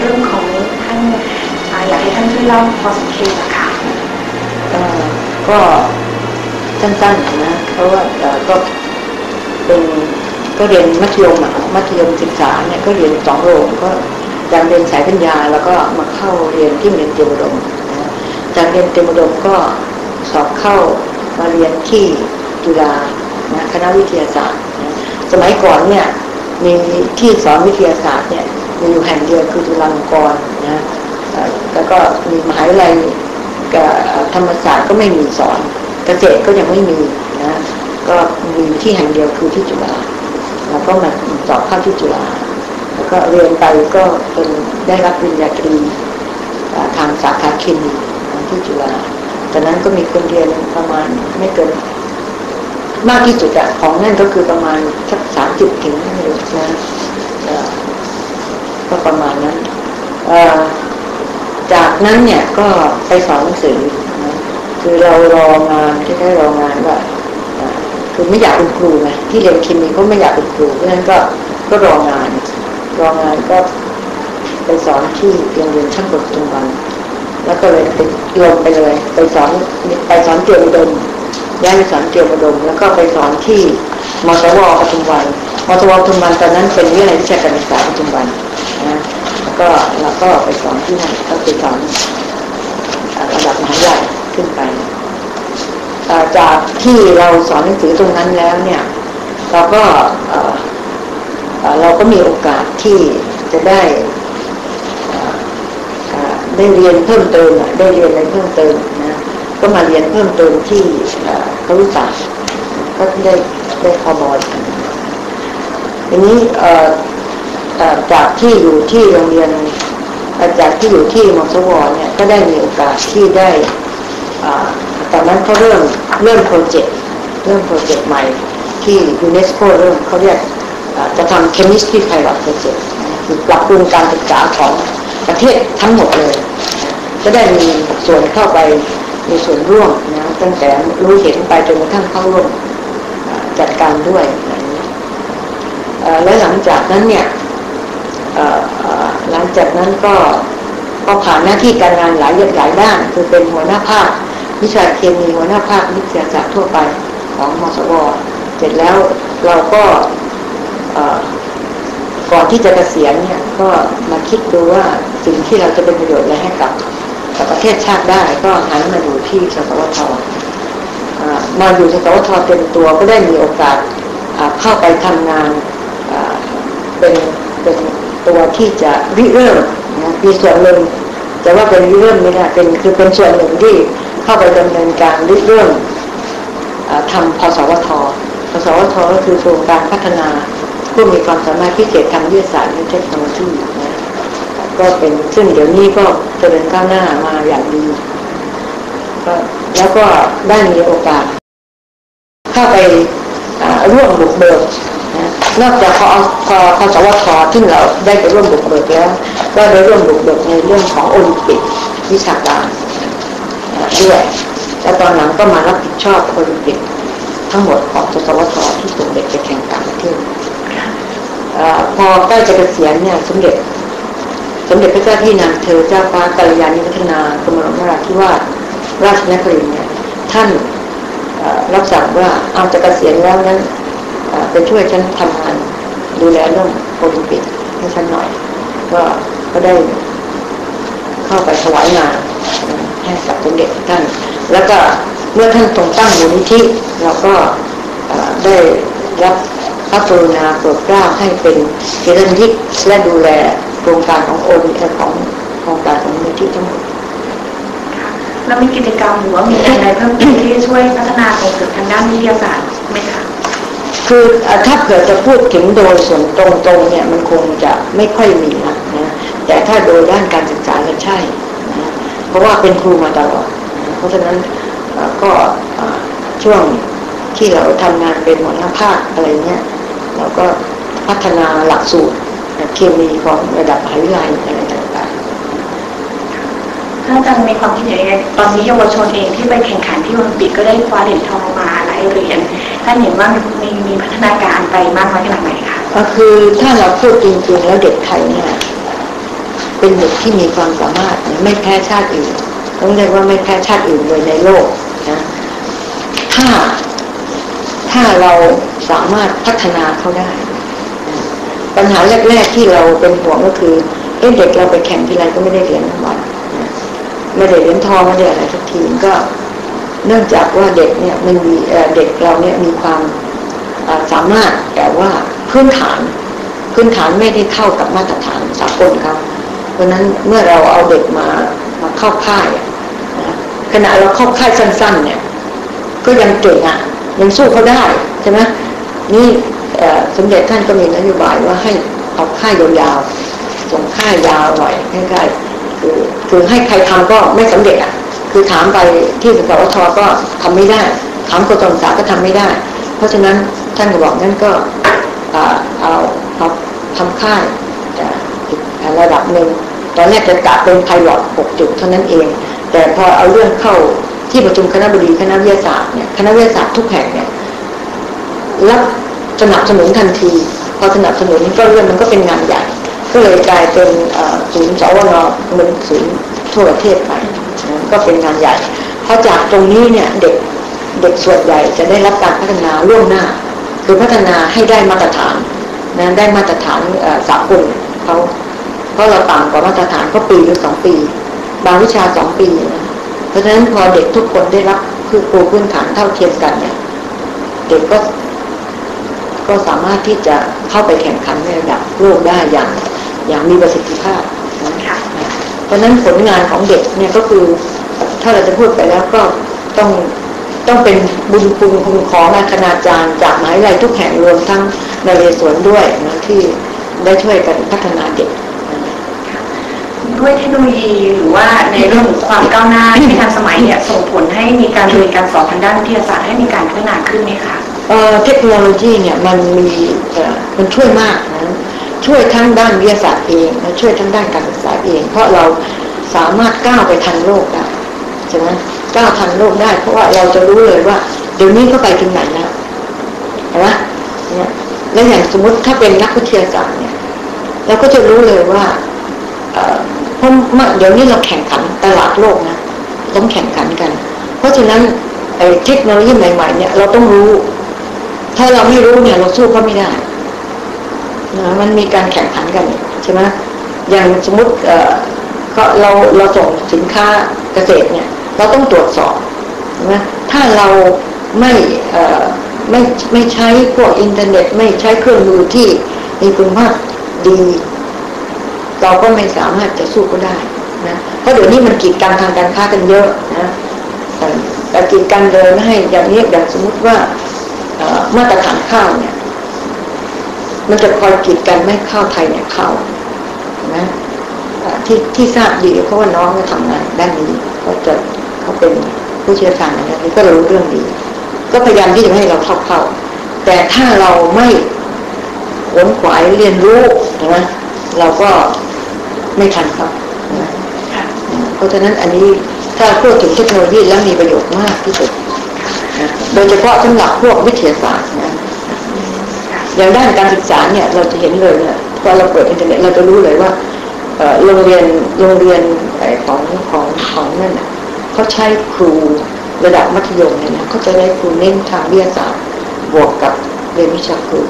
เรื่องของท่านอยากให้ท่านช่วยเล่าพอสักทีนะคะก็สั้นๆนะเพราะว่าก็เป็นก็เรียนมัธยมอะมัธยมศึกษาเนี่ยก็เรียนสองโรงก็จากเรียนสายปัญญาแล้วก็มาเข้าเรียนที่เรียนเตรียมอุดมจากเรียนเตรียมอุดมก็สอบเข้ามาเรียนที่จุฬานะคณะวิทยาศาสตร์ สมัยก่อนเนี่ยมีที่สอนวิทยาศาสตร์เนี่ย มีอยู่แห่งเดียวคือจุฬาลงกรณ์นะแล้วก็มีมหาวิทยาลัยกับธรรมศาสตร์ก็ไม่มีสอนเกษตรก็ยังไม่มีนะก็มีที่แห่งเดียวคือที่จุฬาแล้วก็มาสอบเข้าที่จุฬาแล้วก็เรียนไปก็เป็นได้รับปริญญาตรีทางสาขาเคมีที่จุฬาตอนนั้นก็มีคนเรียนประมาณไม่เกิน มากที่สุดอะของนั่นก็คือประมาณสักสามสิบถึงนะ ก็ประมาณนั้นจากนั้นเนี่ยก็ไปสอนหนังสือคือเรารองานที่ได้รองานว่าคือไม่อยากเป็นครูไงที่เรียนเคมีเขาไม่อยากเป็นครูเพราะฉะนั้นก็ก็รองาน รองานก็ไปสอนที่โรงเรียนช่างกลจุบันแล้วก็เลยไปลงไปเลย ไปสอนไปสอนเตรียมอุดมย้ายไปสอนเตรียมอุดม แล้วก็ไปสอนที่มสวปทุมวันมสวปทุมวันตอนนั้นเป็นวิทยาลัยวิชาการศึกษาปทุมวันนะแล้ว ก็เราก็ไปสอนที่นั่นก็ไปสอนระดับมหาวิทยาลัยขึ้นไปจากที่เราสอนหนังสือตรงนั้นแล้วเนี่ยเราก็เราก็มีโอกาสที่จะได้ได้เรียนเพิ่มเติมได้เรียนอะไรเพิ่มเติมนะก็มาเรียนเพิ่มเติมที่ครุศาสตร์ก็ได้ได้คอบอลทีนี้ จากที่อยู่ที่โรงเรียนจากที่อยู่ที่มอสวเนี่ยก็ได้มีโอกาสที่ได้ตอนนั้นเขาเริ่มเริ่มโปรเจกต์เริ่มโปรเจกต์ใหม่ที่ยูเนสโกเริ่มเขาเรียกจะทำ chemistry pilot project คือปรับปรุงการศึกษาของประเทศทั้งหมดเลย ก็ได้มีส่วนเข้าไปมีส่วนร่วมนะตั้งแต่รู้เห็นไปจนกระทั่งเข้าร่วมจัดการด้วย และหลังจากนั้นเนี่ย หลังจากนั้นก็ก็ผ่านหน้าที่การงานหลายหลายด้าน คือเป็นหัวหน้าภาควิชาเคมีหัวหน้าภาควิทยาศาสตร์ทั่วไปของมสวเสร็จแล้วเราก็ก่อนที่จะเกษียณเนี่ยก็มาคิดดูว่าสิ่งที่เราจะเป็นประโยชน์อะไรให้กับกับประเทศชาติได้ก็หันมาอยู่ที่สสวทมาอยู่สสวทเป็นตัวก็ได้มีโอกาสเข้าไปทำงานเป็นเป็น ตัวที่จะริเริ่มมีส่วนหนึ่งจะว่าเป็นริเริ่มไม่ได้เป็นคือเป็นส่วนหนึ่งที่เข้าไปดำเนินการริเริ่มทำพสวทพสวทก็คือโครงการพัฒนาผู้มีความสามารถพิเศษทางวิทยาศาสตร์และเทคโนโลยีนะก็เป็นซึ่งเดี๋ยวนี้ก็เจริญก้าวหน้ามาอย่างดีก็แล้วก็ได้มีโอกาส เข้าไปร่วมบุกเบิก นอกจากพอพอพอสวทที่เราได้ไปร่วมบุกเบิกแล้ว ก็ได้ร่วมบุกเบิกในเรื่องของโอลิมปิกวิชาการด้วยและตอนหลังก็มารับผิดชอบโอลิมปิกทั้งหมดของสวทที่ส่งเด็กไปแข่งต่างประเทศพอใกล้จะเกษียณเนี่ยสมเด็จ สมเด็จพระเจ้าที่นางเธอเจ้าฟ้ากัลยาณิวัฒนากรมหลวงนราธิวาสราชนครินเนี่ยท่านรับสั่งว่าเอาจะเกษียณแล้วนั้น ไปช่วยฉันทำงานดูแลเรื่องโอลิมปิกให้ฉันหน่อย ก็ก็ได้เข้าไปถวายงานให้กับสมเด็จท่านแล้วก็เมื่อท่านทรงตั้งมูลนิธิเราก็ได้รับพระกรุณาโปรดเกล้าให้เป็นเจริญทิศและดูแลโครงการของโอนิของโครงการของมูลนิธิทั้งหมดแล้วมีกิจกรรมหรือว่ามีอะไรเพิ่มเติมที่ช่วยพัฒนาส่งเสริมทางด้านวิทยาศาสตร์ คือถ้าเผื่อจะพูดถึงโดยส่วนตรงๆเนี่ยมันคงจะไม่ค่อยมีนะนะแต่ถ้าโดยด้านการศึกษาก็ใช่นะเพราะว่าเป็นครูมาตลอดนะเพราะฉะนั้นก็ช่วงที่เราทำงานเป็นหัวหน้าภาคอะไรเนี้ยเราก็พัฒนาหลักสูตรเคมีของระดับมหาวิทยาลัยอะไร ถ้าอาจารย์มีความคิดเห็นยังไงตอนนี้เยาวชนเองที่ไปแข่งขันที่โอลิมปิกก็ได้คว้าเหรียญทองมาหลายเหรียญท่านเห็นว่ามีมีพัฒนาการไปมากน้อยขนาดไหนคะก็คือถ้าเราพูดจริงๆแล้วเด็กไทยเนี่ยเป็นเด็กที่มีความสามารถไม่แพ้ชาติอื่นต้องเรียกว่าไม่แพ้ชาติอื่นเลยในโลกนะถ้าถ้าเราสามารถพัฒนาเขาได้ ปัญหาแรก ๆที่เราเป็นห่วงก็คือเด็กเราไปแข่งทีไรก็ไม่ได้เหรียญราง ไม่ได้เหรียญทองไม่ได้อะไรทุกทีก็เนื่องจากว่าเด็กเนี่ยมันมีเด็กเราเนี่ยมีความสามารถแต่ว่าพื้นฐานพื้นฐานไม่ได้เท่ากับมาตรฐานสากลครับ เพราะฉะนั้นเมื่อเราเอาเด็กมามาเข้าค่ายอะนะขณะเราเข้าค่ายสั้น ๆ เนี่ย ก็ยังเก่งอะยังสู้เขาได้ใช่ไหมนี่สมเด็จท่านก็มีนโยบายว่าให้เอาค่ายยาวๆส่งค่ายยาวหน่อยใกล้ๆ คือให้ใครทำก็ไม่สำเร็จอะ คือถามไปที่สกวทก็ทำไม่ได้ ถามกรมศึกษาก็ทำไม่ได้ เพราะฉะนั้นท่านก็บอกนั่นก็เอาเอาทำค่ายระดับหนึ่งตอนแรกจะกะเป็นไพลอตหกจุดเท่านั้นเอง แต่พอเอาเรื่องเข้าที่ประชุมคณะบดีคณะวิทยาศาสตร์เนี่ยคณะวิทยาศาสตร์ทุกแห่งเนี่ยรับสนับสนุนทันที พอสนับสนุนก็เรื่องมันก็เป็นงานใหญ่ ก็เลยกลายเป็นศูนย์สวนเหมือนศูนย์ทั่วประเทศไปก็เป็นงานใหญ่เพราะจากตรงนี้เนี่ยเด็กเด็กส่วนใหญ่จะได้รับการพัฒนาล่วงหน้า คือพัฒนาให้ได้มาตรฐานนะได้มาตรฐานสากลเขาเพราะเราต่ำกว่ามาตรฐานก็ปีหรือสองปี บางวิชาสองปีนะเพราะฉะนั้นพอเด็กทุกคนได้รับคือครูพื้นฐานเท่าเทียมกันเนี่ยเด็กก็ก็สามารถที่จะเข้าไปแข่งขันในระดับโลกได้อย่าง อย่างมีประสิทธิภาพนะค่ะเพราะฉะนั้นผลงานของเด็กเนี่ยก็คือถ้าเราจะพูดไปแล้วก็ต้องต้องเป็นบุญคุณคุณของคณาจารย์จากมหาวิทยาลัยทุกแห่งรวมทั้งนเรศวรด้วยนะที่ได้ช่วยกันพัฒนาเด็กนะด้วยเทคโนโลยีหรือว่าในเรื่องของความก้าวหน้าที่ทันสมัยเนี่ยส่งผลให้มีการเรียนการสอนทางด้านวิทยาศาสตร์ให้มีการพัฒนาขึ้นไหมคะเอ่อเทคโนโลยีเนี่ยมันมีเอ่อมันช่วยมากนะ ช่วยทั้งด้านวิทยาศาสตร์เองและช่วยทั้งด้านการศึกษาเอง เพราะเราสามารถก้าวไปทันโลกได้ใช่ไหมก้าวทันโลกได้ เพราะว่าเราจะรู้เลยว่า เดี๋ยวนี้ก็ไปถึงไหนแล้วเห็นไหมเนี่ยแล้วอย่างสมมติถ้าเป็นนักวิทยาศาสตร์เนี่ยเราก็จะรู้เลยว่าเอ่อเพราะเมื่อเดี๋ยวนี้เราแข่งขันตลาดโลกนะต้องแข่งขันกัน เพราะฉะนั้นเทคโนโลยีใหม่ๆเนี่ยเราต้องรู้ ถ้าเราไม่รู้เนี่ยเราสู้เขาไม่ได้ นะมันมีการแข่งขันกันใช่ไหมอย่างสมมติเอ่อก็เราเราส่งสินค้าเกษตรเนี่ย เราต้องตรวจสอบใช่ไหมถ้าเราไม่เอ่อไม่ไม่ใช้พวกอินเทอร์เน็ต ไม่ใช้เครื่องมือที่มีคุณภาพดี เราก็ไม่สามารถจะสู้ก็ได้นะเพราะเดี๋ยวนี้มันกีดกันทางการค้ากันเยอะนะแต่กีดกันเลยไม่ให้อย่างนี้อย่างสมมุติว่ามาตรฐานข้าวเนี่ย มันจะคอยกีดกันไม่ให้ข้าวไทยเนี่ยเข้านะเอ่อที่ที่ทราบดีเพราะว่าน้องก็ทำงานด้านนี้เขาจะเขาเป็นผู้เชี่ยวชาญในด้านนี้ก็รู้เรื่องดีก็พยายามที่จะไม่ให้เราเข้าเข้าแต่ถ้าเราไม่ขวนขวายเรียนรู้นะเราก็ไม่ทันเขานะค่ะเพราะฉะนั้นอันนี้ถ้าพูดถึงเทคโนโลยีแล้วมีประโยชน์มากที่สุดนะโดยเฉพาะสำหรับพวกวิทยาศาสตร์นะค่ะ อย่างด้านการศึกษาเนี่ยเราจะเห็นเลยเนี่ยพอเราเปิดอินเทอร์เน็ตเราจะรู้เลยว่าโรงเรียนโรงเรียนของของของนั่นเขาใช้ครูระดับมัธยมเนี่ยนะเขาจะได้ครูเน้นทางวิทยาศาสตร์บวกกับเรียนวิชาครู